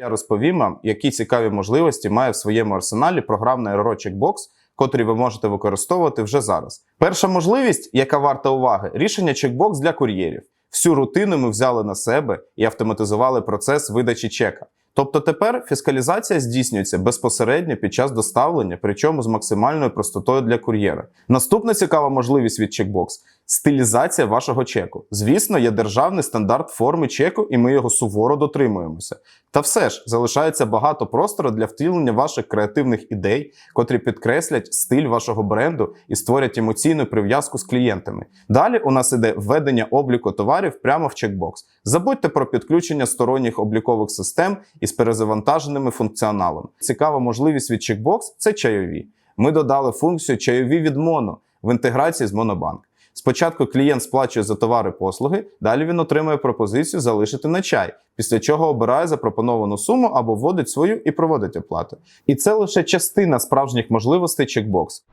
Я розповім вам, які цікаві можливості має в своєму арсеналі програмний RRO Checkbox, котрі ви можете використовувати вже зараз. Перша можливість, яка варта уваги, рішення чекбокс для кур'єрів. Всю рутину ми взяли на себе і автоматизували процес видачі чека. Тобто тепер фіскалізація здійснюється безпосередньо під час доставлення, причому з максимальною простотою для кур'єра. Наступна цікава можливість від Checkbox – стилізація вашого чеку. Звісно, є державний стандарт форми чеку, і ми його суворо дотримуємося. Та все ж залишається багато простору для втілення ваших креативних ідей, котрі підкреслять стиль вашого бренду і створять емоційну прив'язку з клієнтами. Далі у нас іде введення обліку товарів прямо в чекбокс. Забудьте про підключення сторонніх облікових систем із перезавантаженими функціоналом. Цікава можливість від чекбокс це чайові. Ми додали функцію чайові від Моно в інтеграції з Монобанк. Спочатку клієнт сплачує за товари послуги, далі він отримує пропозицію залишити на чай, після чого обирає запропоновану суму або вводить свою і проводить оплату. І це лише частина справжніх можливостей чекбокс.